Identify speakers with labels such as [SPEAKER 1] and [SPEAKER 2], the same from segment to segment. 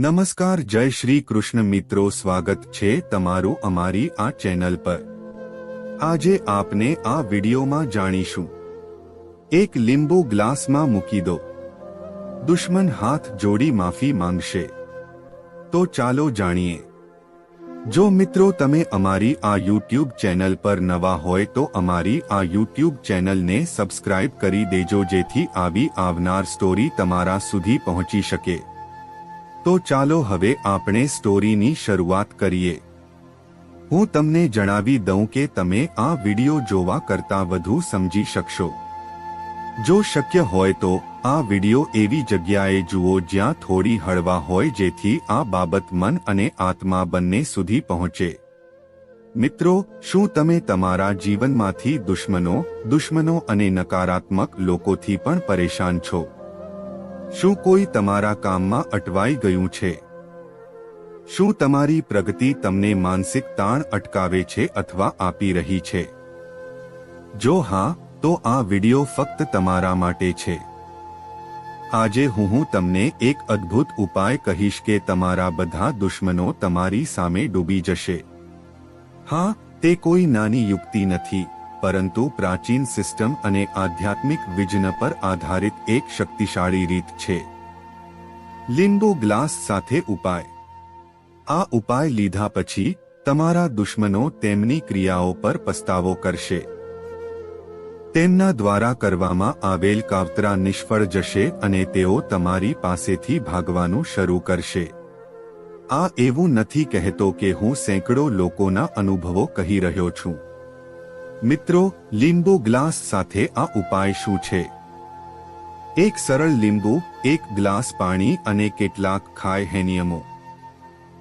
[SPEAKER 1] નમસ્કાર, જય શ્રી કૃષ્ણ મિત્રો, સ્વાગત છે તમારું અમારી આ ચેનલ પર. આજે આપને આ વિડીયોમાં જાણીશું. એક લીંબુ ગ્લાસમાં મૂકી દો. દુશ્મન હાથ જોડી માફી માંગશે. તો ચાલો જાણીએ. જો મિત્રો તમે અમારી આ યુટ્યુબ ચેનલ પર નવા હોય તો અમારી આ યુટ્યુબ ચેનલને સબસ્ક્રાઇબ કરી દેજો જેથી આવી આવનાર સ્ટોરી તમારા સુધી પહોંચી શકે. તો ચાલો હવે આપણે સ્ટોરીની શરૂઆત કરીએ. હું તમને જણાવી દઉં કે તમે આ વિડિયો જોવા કરતાં વધુ સમજી શકશો. જો શક્ય હોય તો આ વિડિયો એવી જગ્યાએ જુઓ જ્યાં થોડી હળવા હોય જેથી આ બાબત મન અને આત્મા બંને સુધી પહોંચે. મિત્રો, શું તમે તમારા જીવનમાંથી દુશ્મનો દુશ્મનો અને નકારાત્મક લોકોથી પણ પરેશાન છો? શું કોઈ તમારા કામમાં અટવાઈ ગયું છે? શું તમારી પ્રગતિ તમને માનસિક તાણ અટકાવે છે અથવા આપી રહી છે? જો હા, તો આ વિડિયો ફક્ત તમારા માટે છે. આજે હું હું તમને એક અદ્ભુત ઉપાય કહીશ કે તમારા બધા દુશ્મનો તમારી સામે ડૂબી જશે. હા, તે કોઈ નાની યુક્તિ નથી. પરંતુ પ્રાચીન સિસ્ટમ અને આધ્યાત્મિક વિજ્ઞ પર આધારિત એક શક્તિશાળી રીત છે. લીંબુ ગ્લાસ સાથે ઉપાય. આ ઉપાય લીધા પછી, તમારા દુશ્મનો તેમની ક્રિયાઓ પર પસ્તાવો કરશે. તેમના દ્વારા કરવામાં આવેલ કાવતરા નિષ્ફળ જશે અને તેઓ તમારી પાસેથી ભાગવાનું શરૂ કરશે. આ એવું નથી કહેતો કે હું સેંકડો લોકોના અનુભવો કહી રહ્યો છું. મિત્રો, લીંબુ ગ્લાસ સાથે આ ઉપાય શું છે? એક સરળ લીંબુ, એક ગ્લાસ પાણી અને કેટલાક ખાય હેનિયમો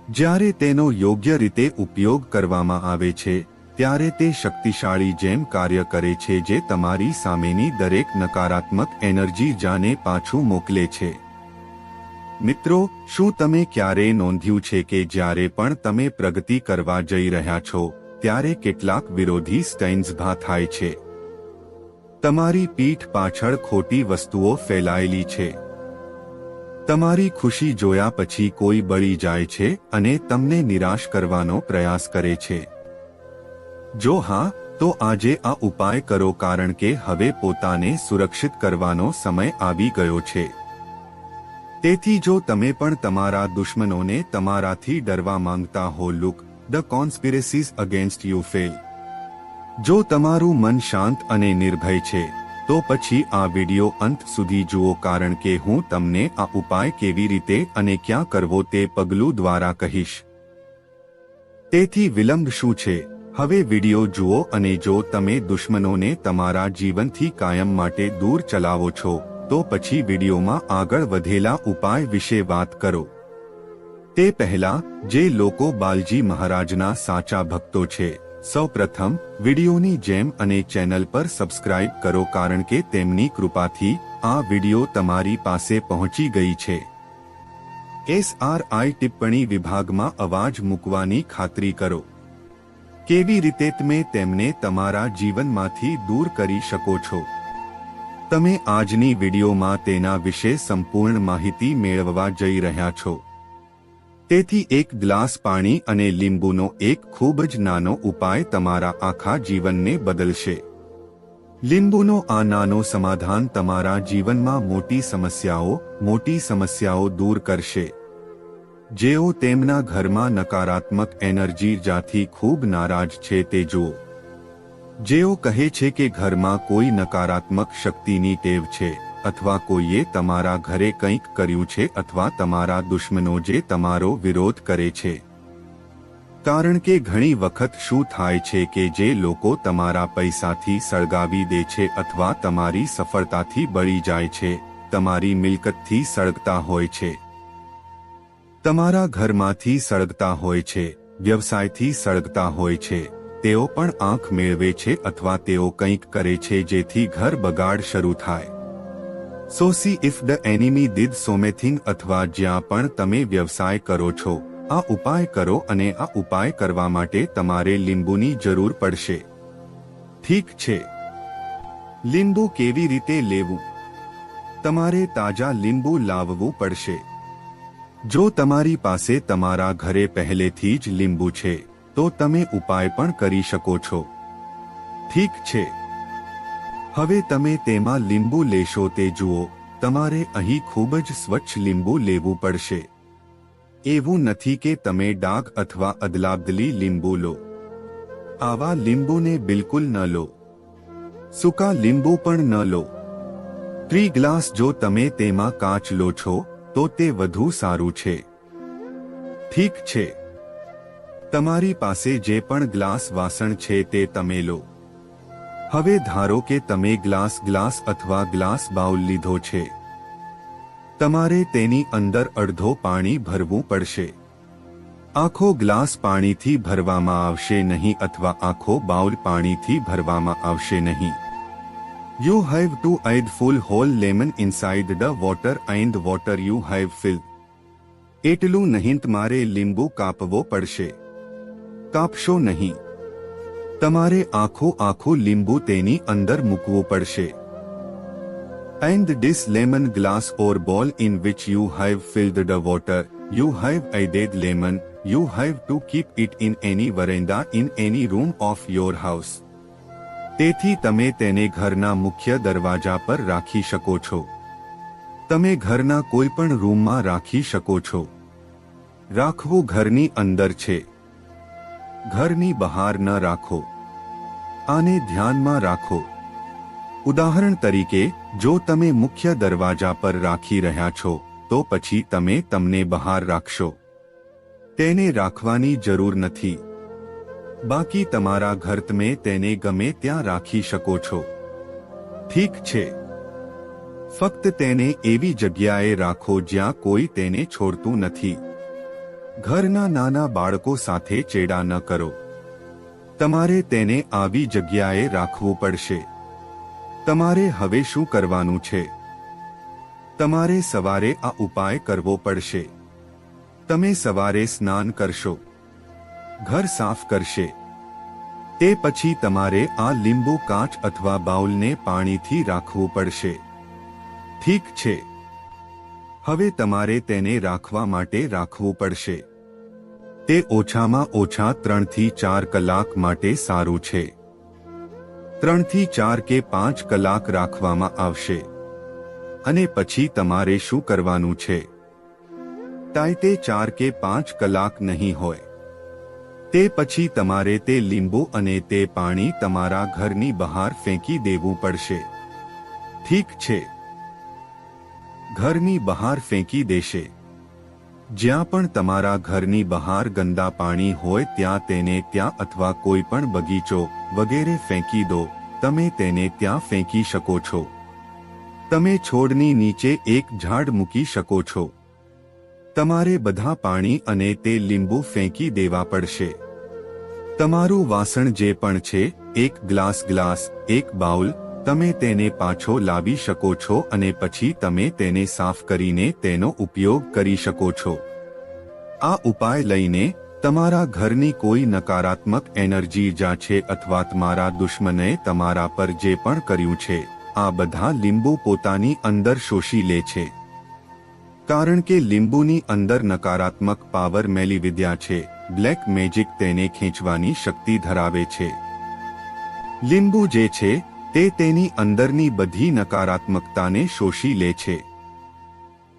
[SPEAKER 1] જ્યારે તેનો યોગ્ય રીતે ઉપયોગ કરવામાં આવે છે, ત્યારે તે શક્તિશાળી જેમ કાર્ય કરે છે જે તમારી સામેની દરેક નકારાત્મક એનર્જી જાને પાછું મોકલે છે. મિત્રો, શું તમે ક્યારેય નોંધ્યું છે કે જ્યારે પણ તમે પ્રગતિ કરવા જઈ રહ્યા છો ત્યારે કેટલાક વિરોધી સ્ટેન્સ ભા થાય છે. તમારી પીઠ પાછળ ખોટી વસ્તુઓ ફેલાયેલી છે. તમારી ખુશી જોયા પછી કોઈ બળી જાય છે અને તમને નિરાશ કરવાનો પ્રયાસ કરે છે. જો હા, તો આજે આ ઉપાય કરો કારણ કે હવે પોતાને સુરક્ષિત કરવાનો સમય આવી ગયો છે. તેથી જો તમે પણ તમારા દુશ્મનોને તમારાથી ડરવા માંગતા હો, look the conspiracies against you fail. જો તમારું મન શાંત અને નિર્ભય છે, તો પછી આ વિડિયો અંત સુધી જુઓ કારણ કે હું તમને આ ઉપાય કેવી રીતે અને ક્યાં કરવો તે પગલું દ્વારા કહીશ. તેથી વિલંબ શું છે? હવે વિડિયો જુઓ અને જો તમે દુશ્મનોને તમારા જીવનથી કાયમ માટે દૂર ચલાવો છો, તો પછી વિડિયોમાં આગળ વધેલા ઉપાય વિશે વાત કરો. તે પહેલા, જે લોકો બાલજી મહારાજના સાચા ભક્તો છે, સૌપ્રથમ, વિડિયોની જેમ અને ચેનલ પર સબસ્ક્રાઇબ કરો કારણ કે તેમની કૃપાથી, આ વિડિયો તમારી પાસે પહોંચી ગઈ છે. એસઆરઆઈ ટિપ્પણી વિભાગમાં અવાજ મૂકવાની ખાતરી કરો. કેવી રીતે તમે તેમને તમારા જીવનમાંથી દૂર કરી શકો છો? તમે આજની વિડીયોમાં તેના વિશે સંપૂર્ણ માહિતી મેળવવા જઈ રહ્યા છો. તેથી એક ગ્લાસ પાણી અને લીંબુનો એક ખૂબ જ નાનો ઉપાય તમારા આખા જીવનને બદલશે. લીંબુનો આ નાનો સમાધાન તમારા જીવનમાં મોટી સમસ્યાઓ મોટી સમસ્યાઓ દૂર કરશે. જેઓ તેમના ઘરમાં નકારાત્મક એનર્જી જાથી ખૂબ નારાજ છે તે જુઓ. જેઓ કહે છે કે ઘરમાં કોઈ નકારાત્મક શક્તિની ટેવ છે. અથવા કોઈએ તમારા ઘરે કંઈક કર્યું છે અથવા તમારા દુશ્મનો જે તમારો વિરોધ કરે છે. કારણ કે ઘણી વખત શું થાય છે કે જે લોકો તમારા પૈસાથી સળગાવી દે છે અથવા તમારી સફળતાથી બળી જાય છે, તમારી મિલકતથી સળગતા હોય છે. તમારા ઘરમાંથી સળગતા હોય છે, વ્યવસાયથી સળગતા હોય છે, તેઓ પણ આંખ મેળવે છે અથવા તેઓ કંઈક કરે છે જેથી ઘર બગાડ શરૂ થાય. So see if the enemy did something અથવા જ્યાં પણ તમે વ્યવસાય કરો છો, આ ઉપાય કરો અને આ ઉપાય કરવા માટે તમારે લીંબુની જરૂર પડશે. ઠીક છે. લીંબુ કેવી રીતે લેવું? તમારે તાજા લીંબુ લાવવું પડશે. જો તમારી પાસે તમારા ઘરે પહેલેથી જ લીંબુ છે, તો તમે ઉપાય પણ કરી શકો છો. ઠીક છે. હવે તમે તેમાં લીંબુ લેશો તે જુઓ, તમારે અહીં ખૂબ જ સ્વચ્છ લીંબુ લેવું પડશે. એવું નથી કે તમે ડાઘ અથવા અદલાબદલી લીંબુ લો. આવા લીંબુને બિલકુલ ન લો. સૂકા લીંબુ પણ ન લો. ત્રી ગ્લાસ જો તમે તેમાં કાચ લો છો, તો તે વધુ સારું છે. ઠીક છે. તમારી પાસે જે પણ ગ્લાસ વાસણ છે તે તમે લો. હવે ધારો કે તમે ગ્લાસ ગ્લાસ અથવા ગ્લાસ બાઉલ લીધો છે. તમારે તેની અંદર અડધો પાણી ભરવું પડશે. આખો ગ્લાસ પાણીથી ભરવામાં આવશે નહીં અથવા આખો બાઉલ પાણીથી ભરવામાં આવશે નહીં. You have to add full whole lemon inside the water and water you have fill એટલું નહીં તમારે લીંબુ કાપવો પડશે. કાપશો નહીં. તમારે આખું આખું લીંબુ તેની અંદર મૂકવું પડશે and this lemon glass or bowl in which you have filled the water, you have added lemon, you have to keep it in any veranda in any room of your house. તેથી તમે તેને ઘરના મુખ્ય દરવાજા પર રાખી શકો છો તમે ઘરના કોઈ પણ રૂમમાં રાખી શકો છો રાખવું ઘરની અંદર છે ઘરની બહાર ન રાખો. આને ધ્યાનમાં રાખો. ઉદાહરણ તરીકે, જો તમે મુખ્ય દરવાજા પર રાખી રહ્યા છો, તો પછી તમે તમને બહાર રાખશો. તેને રાખવાની જરૂર નથી. બાકી તમારા ઘર તમે તેને ગમે ત્યાં રાખી શકો છો. ઠીક છે. ફક્ત તેને એવી જગ્યાએ રાખો જ્યાં કોઈ તેને છોડતું નથી. ઘરના નાના બાળકો સાથે ચેડા ન કરો. તમારે તેને આવી જગ્યાએ રાખવું પડશે. તમારે હવે શું કરવાનું છે? તમારે સવારે આ ઉપાય કરવો પડશે. તમે સવારે સ્નાન કરશો. ઘર સાફ કરશે. તે પછી તમારે આ લીંબુ કાચ અથવા બાઉલને પાણીથી રાખવું પડશે. ઠીક છે. હવે તમારે તેને રાખવા માટે રાખવું પડશે. તે ઓછામાં ઓછા ત્રણથી ચાર કલાક માટે સારું છે. ત્રણથી ચાર કે પાંચ કલાક રાખવામાં આવશે. અને પછી તમારે શું કરવાનું છે? તાઈ ચાર કે પાંચ કલાક નહીં હોય. તે પછી તમારે તે લીંબુ અને તે પાણી તમારા ઘરની બહાર ફેંકી દેવું પડશે. ઠીક છે. ઘરની બહાર ફેંકી દેશે. જ્યાં પણ તમારા ઘરની બહાર ગંદા પાણી હોય ત્યાં તેને ત્યાં અથવા કોઈ પણ બગીચો વગેરે ફેંકી દો. તમે તેને ત્યાં ફેંકી શકો છો. તમે છોડની નીચે એક ઝાડ મૂકી શકો છો. તમારે બધા પાણી અને તે લીંબુ ફેંકી દેવા પડશે. તમારું વાસણ જે પણ છે, એક ગ્લાસ ગ્લાસ, એક બાઉલ તમે તેને પાછો લાવી શકો છો અને પછી તમે તેને સાફ કરીને તેનો ઉપયોગ કરી શકો છો. આ ઉપાય લઈને, તમારા ઘરની કોઈ નકારાત્મક એનર્જી જ્યાં છે અથવા તમારા દુશ્મને તમારા પર જે પણ કર્યું છે, આ બધા લીંબુ પોતાની અંદર શોષી લે છે. કારણ કે લીંબુની અંદર નકારાત્મક પાવર મેલી વિદ્યા છે, બ્લેક મેજિક તેને ખેંચવાની શક્તિ ધરાવે છે. લીંબુ જે છે તે તેની અંદરની બધી નકારાત્મકતાને શોષી લે છે.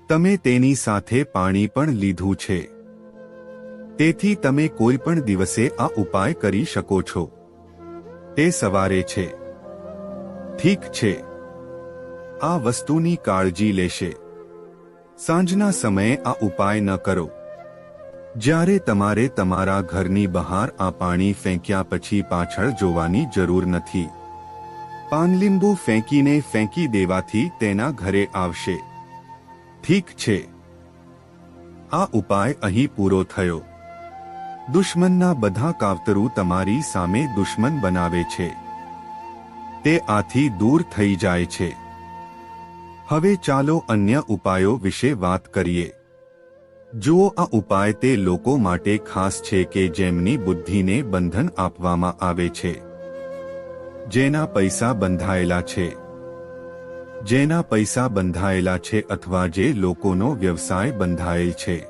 [SPEAKER 1] તમે તેની સાથે પાણી પણ લીધું છે. તેથી તમે કોઈ પણ દિવસે આ ઉપાય કરી શકો છો. તે સવારે છે. ઠીક છે. આ વસ્તુની કાળજી લેશે. સાંજના સમયે આ ઉપાય ન કરો. જ્યારે તમારે તમારા ઘરની બહાર આ પાણી ફેંક્યા પછી પાછળ જોવાની જરૂર નથી. પાનલીંબુ ફેંકીને ફેંકી દેવાથી તેના ઘરે આવશે. ઠીક છે. આ ઉપાય અહીં પૂરો થયો. દુશ્મનના બધા કાવતરું તમારી સામે દુશ્મન બનાવે છે. તે આથી દૂર થઈ જાય છે. હવે ચાલો અન્ય ઉપાયો વિશે વાત કરીએ. જુઓ આ ઉપાય તે લોકો માટે ખાસ છે કે જેમની બુદ્ધિને બંધન આપવામાં આવે છે. જેના પૈસા બંધાયેલા છે. જેના પૈસા બંધાયેલા છે અથવા જે લોકોનો વ્યવસાય બંધાયેલ છે.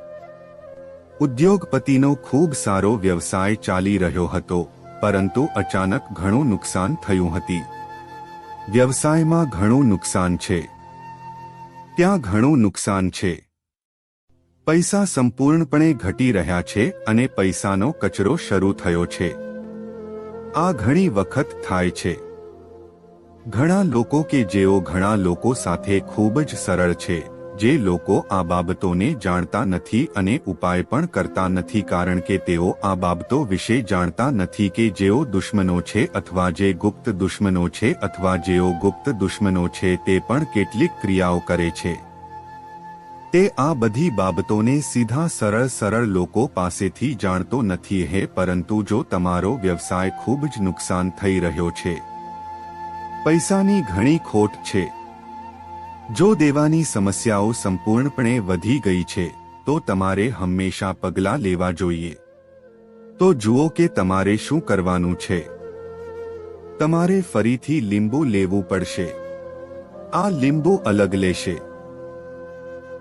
[SPEAKER 1] ઉદ્યોગપતિનો ખૂબ સારો વ્યવસાય ચાલી રહ્યો હતો, પરંતુ અચાનક ઘણું નુકસાન થયું હતી. વ્યવસાયમાં ઘણું નુકસાન છે. ત્યાં ઘણું નુકસાન છે. પૈસા સંપૂર્ણપણે ઘટી રહ્યા છે અને પૈસાનો કચરો શરૂ થયો છે. આ ઘણી વખત થાય છે. ઘણા લોકો કે જેઓ ઘણા લોકો સાથે ખૂબ જ સરળ છે, જે લોકો આ બાબતોને જાણતા નથી અને ઉપાય પણ કરતા નથી કારણ કે તેઓ આ બાબતો વિશે જાણતા નથી કે જેઓ દુશ્મનો છે અથવા જે ગુપ્ત દુશ્મનો છે અથવા જેઓ ગુપ્ત દુશ્મનો છે તે પણ કેટલીક ક્રિયાઓ કરે છે. તે આ બધી બાબતોને સીધા સરળ સરળ લોકો પાસેથી જાણતો નથી હે, પરંતુ જો તમારો વ્યવસાય ખૂબ જ નુકસાન થઈ રહ્યો છે. પૈસાની ઘણી ખોટ છે. જો દેવાની સમસ્યાઓ સંપૂર્ણપણે વધી ગઈ છે, તો તમારે હંમેશા પગલાં લેવા જોઈએ. તો જુઓ કે તમારે શું કરવાનું છે. તમારે ફરીથી લીંબુ લેવું પડશે. આ લીંબુ અલગ લેશે.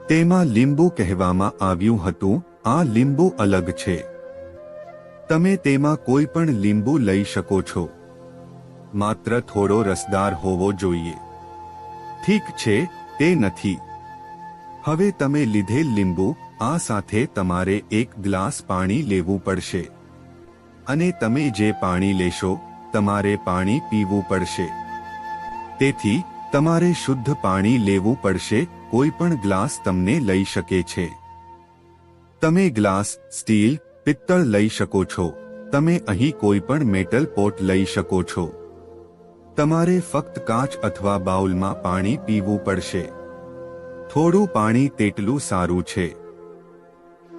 [SPEAKER 1] તેમાં લીંબુ કહેવામાં આવ્યું હતું, આ લીંબુ અલગ છે. તમે તેમાં કોઈ પણ લીંબુ લઈ શકો છો. માત્ર થોડો રસદાર હોવો જોઈએ. ઠીક છે, તે નથી. હવે તમે લીધેલ લીંબુ, આ સાથે તમારે એક ગ્લાસ પાણી લેવું પડશે. અને તમે જે પાણી લેશો, તમારે પાણી પીવું પડશે. તેથી, તમારે શુદ્ધ પાણી લેવું પડશે કોઈ પણ ગ્લાસ તમને લઈ શકે છે. તમે ગ્લાસ, સ્ટીલ, પિત્તળ લઈ શકો છો. તમે અહીં કોઈ પણ મેટલ પોટ લઈ શકો છો. તમારે ફક્ત કાચ અથવા બાઉલમાં પાણી પીવું પડશે. થોડું પાણી તેટલું સારું છે.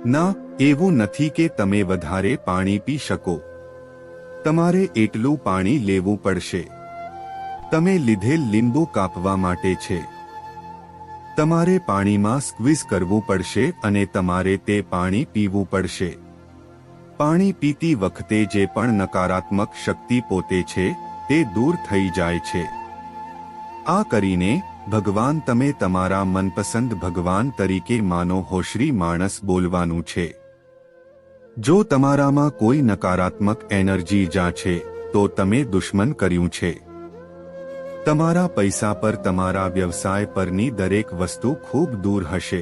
[SPEAKER 1] ના, એવું નથી કે તમે વધારે પાણી પી શકો. તમારે એટલું પાણી લેવું પડશે. તમે લીધેલ લીંબુ કાપવા માટે છે. તમારે પાણીમાં સ્ક્વીઝ કરવું પડશે અને તમારે તે પાણી પીવું પડશે. પાણી પીતી વખતે જે પણ નકારાત્મક શક્તિ પોતે છે, તે દૂર થઈ જાય છે. આ કરીને, ભગવાન તમે તમારા મનપસંદ ભગવાન તરીકે માનો હોશરી માણસ બોલવાનું છે. જો તમારામાં કોઈ નકારાત્મક એનર્જી જા છે, તો તમે દુશ્મન કર્યું છે. તમારા પૈસા પર તમારા વ્યવસાય પરની દરેક વસ્તુ ખૂબ દૂર હશે.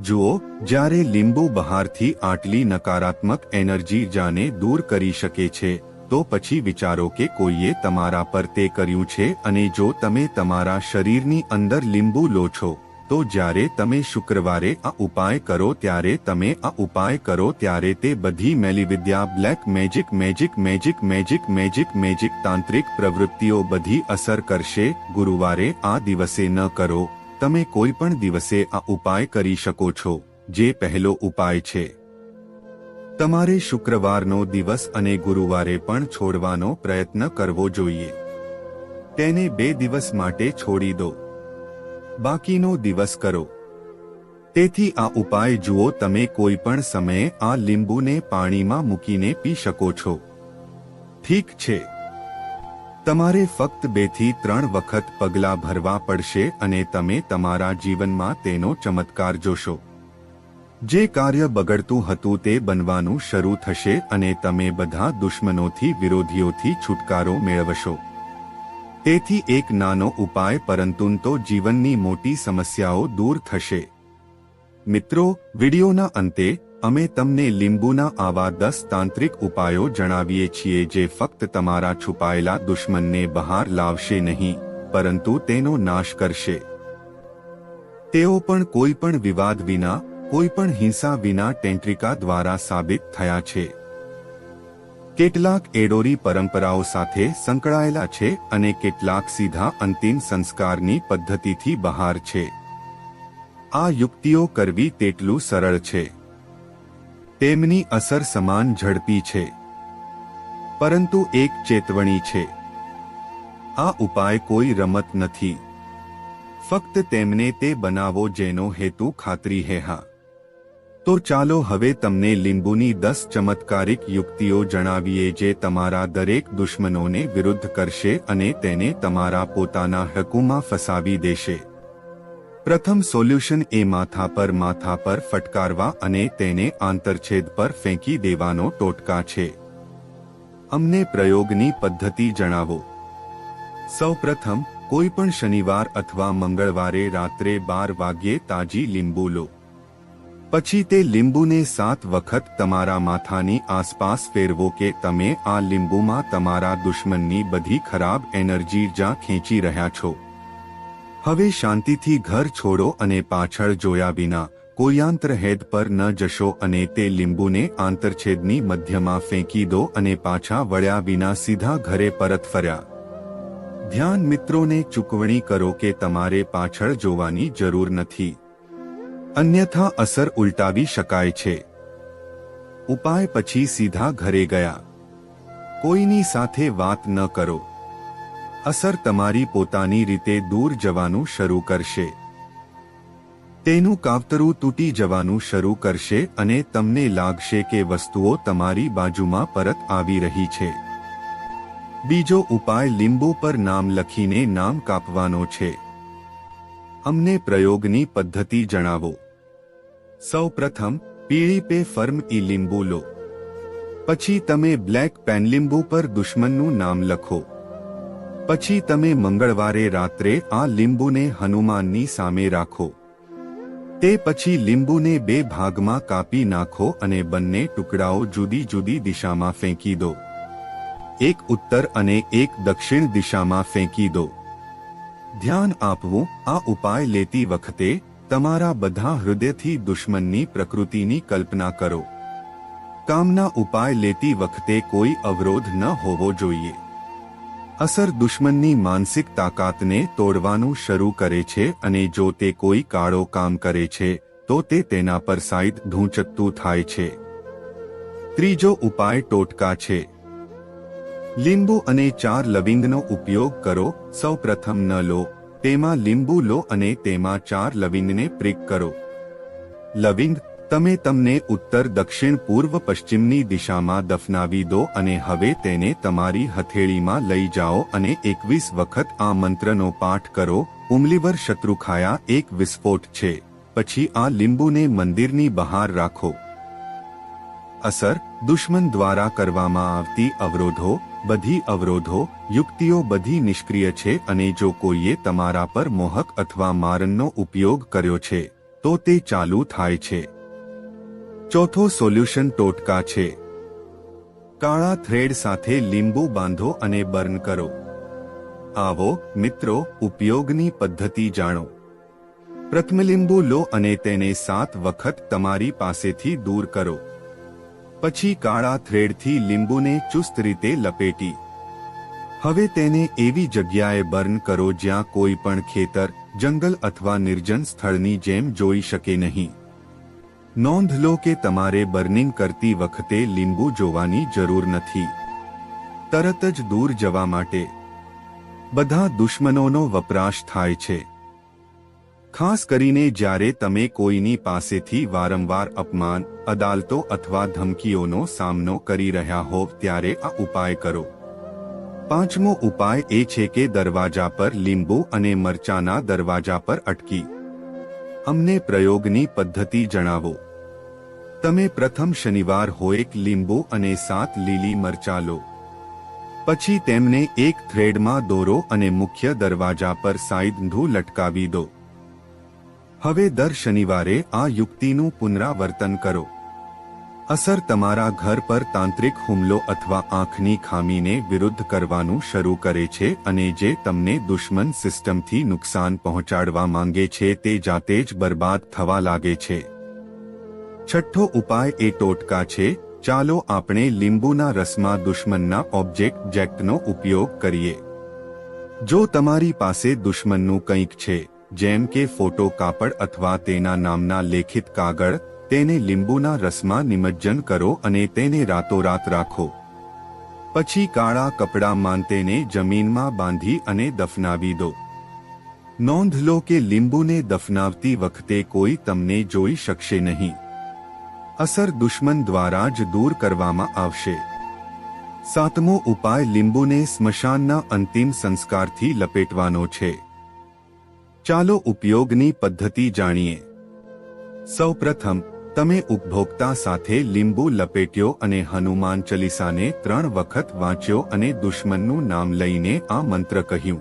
[SPEAKER 1] જુઓ, જ્યારે લીંબુ બહારથી આટલી નકારાત્મક એનર્જી જાને દૂર કરી શકે છે, તો પછી વિચારો કે કોઈએ તમારા પર તે કર્યું છે અને જો તમે તમારા શરીરની અંદર લીંબુ લો છો તો જ્યારે તમે શુક્રવારે આ ઉપાય કરો, ત્યારે તમે આ ઉપાય કરો, ત્યારે તે બધી મેલીવિદ્યા, black magic magic magic magic magic magic તાંત્રિક પ્રવૃત્તિઓ બધી અસર કરશે. ગુરુવારે આ દિવસે ન કરો. તમે કોઈ પણ દિવસે આ ઉપાય કરી શકો છો, જે પહેલો ઉપાય છે. તમારે શુક્રવારનો દિવસ અને ગુરુવારે પણ છોડવાનો પ્રયત્ન કરવો જોઈએ. તેને બે દિવસ માટે છોડી દો. બાકીનો દિવસ કરો. તેથી આ ઉપાય જુઓ તમે કોઈ પણ સમયે આ લીંબુને પાણીમાં મૂકીને પી શકો છો. ઠીક છે. તમારે ફક્ત બેથી ત્રણ વખત પગલાં ભરવા પડશે અને તમે તમારા જીવનમાં તેનો ચમત્કાર જોશો. જે કાર્ય બગડતું હતું તે બનવાનું શરૂ થશે અને તમે બધા દુશ્મનોથી, વિરોધીઓથી છુટકારો મેળવશો. તેથી એક નાનો ઉપાય પરંતુ તો જીવનની મોટી સમસ્યાઓ દૂર થશે. મિત્રો, વિડિયોના અંતે અમે તમને લીંબુના આવા દસ તાંત્રિક ઉપાયો જણાવીએ છીએ જે ફક્ત તમારા છુપાયેલા દુશ્મનને બહાર લાવશે નહીં, પરંતુ તેનો નાશ કરશે. તેઓ પણ કોઈ પણ વિવાદ વિના, કોઈ પણ હિંસા વિના ટેન્ટ્રિકા દ્વારા સાબિત થયા છે. કેટલાક એડોરી પરંપરાઓ સાથે સંકળાયેલા છે અને કેટલાક સીધા અંતિમ સંસ્કારની પદ્ધતિથી બહાર છે. આ યુક્તિઓ કરવી તેટલું સરળ છે. તેમની અસર સમાન ઝડપી છે. પરંતુ એક ચેતવણી છે. આ ઉપાય કોઈ રમત નથી. ફક્ત તેમને તે બનાવો જેનો હેતુ ખાતરી હે હા. તો ચાલો હવે તમને લીંબુની દસ ચમત્કારિક યુક્તિઓ જણાવીએ જે તમારા દરેક દુશ્મનોને વિરુદ્ધ કરશે અને તેને તમારા પોતાના હકુમાં ફસાવી દેશે. પ્રથમ સોલ્યુશન એ માથા પર માથા પર ફટકારવા અને તેને આંતરછેદ પર ફેંકી દેવાનો ટોટકા છે. અમને પ્રયોગની પદ્ધતિ જણાવો. સૌપ્રથમ, કોઈ પણ શનિવાર અથવા મંગળવારે રાત્રે બાર વાગ્યે તાજી લીંબુ લો. પછી તે લીંબુને સાત વખત તમારા માથાની આસપાસ ફેરવો કે તમે આ લીંબુમાં તમારા દુશ્મનની બધી ખરાબ એનર્જી જ્યાં ખેંચી રહ્યા છો. હવે શાંતિથી ઘર છોડો અને પાછળ જોયા વિના કોયાંતર હેદ પર ન જશો અને તે લીંબુને આંતરછેદની મધ્યમાં ફેંકી દો અને પાછા વળ્યા વિના સીધા ઘરે પરત ફર્યા. ધ્યાન મિત્રોને ચૂકવણી કરો કે તમારે પાછળ જોવાની જરૂર નથી. અન્યથા અસર ઉલટાવી શકાય છે. ઉપાય પછી સીધા ઘરે ગયા. કોઈની સાથે વાત ન કરો. અસર તમારી પોતાની રીતે દૂર જવાનું શરૂ કરશે. તેનું કાવતરું તૂટી જવાનું શરૂ કરશે અને તમને લાગશે કે વસ્તુઓ તમારી બાજુમાં પરત આવી રહી છે. બીજો ઉપાય લીંબુ પર નામ લખીને નામ કાપવાનો છે. અમને પ્રયોગની પદ્ધતિ જણાવો. સૌ પ્રથમ પીળી પે ફર્મ ઈ લીંબુ લો. પછી તમે બ્લેક પેનલીંબુ પર દુશ્મનનું નામ લખો. પછી તમે મંગળવારે રાત્રે આ લીંબુને હનુમાનની સામે રાખો. તે પછી લીંબુને બે ભાગમાં કાપી નાખો અને બંને ટુકડાઓ જુદી જુદી દિશામાં ફેંકી દો. એક ઉત્તર અને એક દક્ષિણ દિશામાં ફેંકી દો. ધ્યાન આપવું, આ ઉપાય લેતી વખતે તમારા બધા હૃદયથી દુશ્મનની પ્રકૃતિની કલ્પના કરો. કામના ઉપાય લેતી વખતે કોઈ અવરોધ ન હોવો જોઈએ. અસર દુશ્મનની માનસિક તાકાતને તોડવાનું શરૂ કરે છે અને જો તે કોઈ કાળો કામ કરે છે, તો તે તેના પર સાઈડ ઢૂંચકતું થાય છે. ત્રીજો ઉપાય ટોટકા છે. લીંબુ અને ચાર લવિંગનો ઉપયોગ કરો. સૌ પ્રથમ ન લો. તેમાં લીંબુ લો અને તેમાં ચાર લવિંગને પ્રિક કરો. લવિંગ, તમે તમને ઉત્તર, દક્ષિણ, પૂર્વ, પશ્ચિમની દિશામાં દફનાવી દો અને હવે તેને તમારી હથેળીમાં લઈ જાઓ અને એકવીસ વખત આ મંત્રનો પાઠ કરો, ઉમલીવર શત્રુખાયા એક વિસ્ફોટ છે, પછી આ લીંબુને મંદિરની બહાર રાખો. અસર, દુશ્મન દ્વારા કરવામાં આવતી અવરોધો બધી અવરોધો, યુક્તિઓ બધી નિષ્ક્રિય છે અને જો કોઈએ તમારા પર મોહક અથવા મારનનો ઉપયોગ કર્યો છે, તો તે ચાલુ થાય છે. ચોથો સોલ્યુશન ટોટકા છે. કાળા થ્રેડ સાથે લીંબુ બાંધો અને બર્ન કરો. આવો, મિત્રો, ઉપયોગની પદ્ધતિ જાણો. પ્રથમ લીંબુ લો અને તેને સાત વખત તમારી પાસેથી દૂર કરો. પછી કાળા થ્રેડથી લીંબુને ચુસ્ત રીતે લપેટી. હવે તેને એવી જગ્યાએ બર્ન કરો જ્યાં કોઈ પણ ખેતર, જંગલ અથવા નિર્જન સ્થળની જેમ જોઈ શકે નહીં. નોંધ લો કે તમારે બર્નિંગ કરતી વખતે લીંબુ જોવાની જરૂર નથી. તરત જ દૂર જવા માટે. બધા દુશ્મનોનો વપરાશ થાય છે. ખાસ કરીને જ્યારે તમે કોઈની પાસેથી વારંવાર અપમાન, અદાલતો અથવા ધમકીઓનો સામનો કરી રહ્યા હોવ ત્યારે આ ઉપાય કરો. પાંચમો ઉપાય એ છે કે દરવાજા પર લીંબુ અને મરચાના દરવાજા પર અટકી. અમને પ્રયોગની પદ્ધતિ જણાવો. તમે પ્રથમ શનિવાર હોય એક લીંબુ અને સાત લીલી મરચા લો. પછી તેમને એક થ્રેડમાં દોરો અને મુખ્ય દરવાજા પર સાઈડ લટકાવી દો. હવે દર શનિવારે આ યુક્તિનું પુનરાવર્તન કરો. અસર તમારા ઘર પર તાંત્રિક હુમલો અથવા આંખની ખામીને વિરુદ્ધ કરવાનું શરૂ કરે છે અને જે તમને દુશ્મન સિસ્ટમથી નુકસાન પહોંચાડવા માંગે છે તે જાતે જ બરબાદ થવા લાગે છે. છઠ્ઠો ઉપાય એ ટોટકા છે, ચાલો આપણે લીંબુના રસમાં દુશ્મનના ઓબ્જેક્ટ જેક્ટનો ઉપયોગ કરીએ. જો તમારી પાસે દુશ્મનનું કંઈક છે જેમ કે ફોટો કાપડ અથવા તેના નામના લેખિત કાગળ, તેને લીંબુના રસમાં નિમજ્જન કરો અને તેને રાતોરાત રાખો. પછી કાળા કપડામાં તેને જમીનમાં બાંધી અને દફનાવી દો. નોંધ લો કે લીંબુને દફનાવતી વખતે કોઈ તમને જોઈ શકશે નહીં. અસર દુશ્મન દ્વારા જ દૂર કરવામાં આવશે. સાતમો ઉપાય લીંબુને સ્મશાનના અંતિમ સંસ્કારથી લપેટવાનો છે. ચાલો ઉપયોગની પદ્ધતિ જાણીએ. સૌપ્રથમ, તમે ઉપભોક્તા સાથે લીંબુ લપેટ્યો અને હનુમાન ચલીસાને ત્રણ વખત વાંચ્યો અને દુશ્મનનું નામ લઈને આ મંત્ર કહ્યું.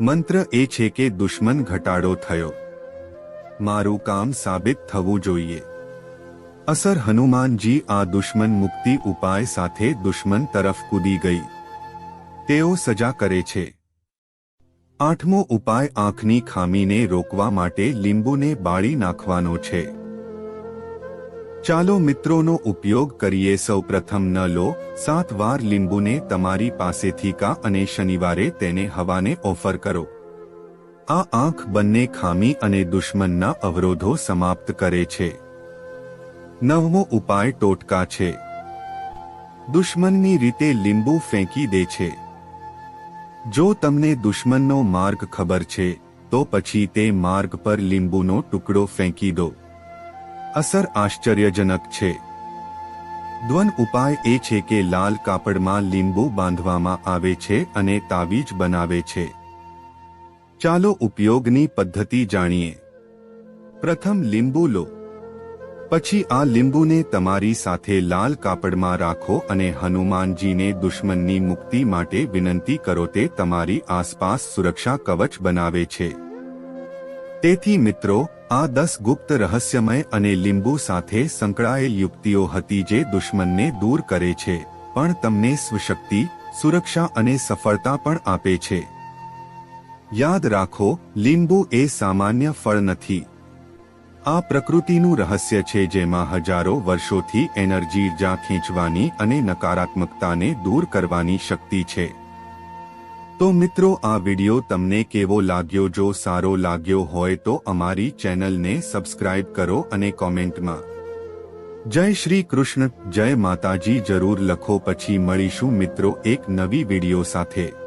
[SPEAKER 1] મંત્ર એ છે કે દુશ્મન ઘટાડો થયો. મારું કામ સાબિત થવું જોઈએ. અસર હનુમાનજી આ દુશ્મન મુક્તિ ઉપાય સાથે દુશ્મન તરફ કૂદી ગઈ. તેઓ સજા કરે છે. આઠમો ઉપાય આંખની ખામીને રોકવા માટે લીંબુને બાળી નાખવાનો છે. ચાલો મિત્રોનો ઉપયોગ કરીએ. સૌપ્રથમ ન લો, સાત વાર લીંબુને તમારી પાસેથી કા અને શનિવારે તેને હવાને ઓફર કરો. આ આંખ બંને ખામી અને દુશ્મનના અવરોધો સમાપ્ત કરે છે. નવમો ઉપાય ટોટકા છે. દુશ્મનની રીતે લીંબુ ફેંકી દે છે. જો તમને દુશ્મનનો માર્ગ ખબર છે, તો પછી તે માર્ગ પર લીંબુનો ટુકડો ફેંકી દો. અસર આશ્ચર્યજનક છે. દ્વન ઉપાય એ છે કે લાલ કાપડમાં લીંબુ બાંધવામાં આવે છે અને તાવીજ બનાવે છે. ચાલો ઉપયોગની પદ્ધતિ જાણીએ. પ્રથમ લીંબુ લો. પછી આ લીંબુને તમારી સાથે લાલ કાપડમાં રાખો અને હનુમાનજીને દુશ્મનની મુક્તિ માટે વિનંતી કરો તે તમારી આસપાસ સુરક્ષા કવચ બનાવે છે. તેથી મિત્રો, આ દસ ગુપ્ત રહસ્યમય અને લીંબુ સાથે સંકળાયેલ યુક્તિઓ હતી જે દુશ્મનને દૂર કરે છે, પણ તમને સ્વશક્તિ, સુરક્ષા અને સફળતા પણ આપે છે. યાદ રાખો, લીંબુ એ સામાન્ય ફળ નથી. આ પ્રકૃતિનું રહસ્ય છે જેમાં હજારો વર્ષોથી એનર્જી જા ખેંચવાની અને નકારાત્મકતાને દૂર કરવાની શક્તિ છે. તો મિત્રો, આ વિડિયો તમને કેવો લાગ્યો? જો સારો લાગ્યો હોય તો અમારી ચેનલને સબસ્ક્રાઇબ કરો અને કોમેન્ટમાં. જય શ્રી કૃષ્ણ. જય માતાજી. જરૂર લખો. પછી મળીશું મિત્રો એક નવી વિડિયો સાથે.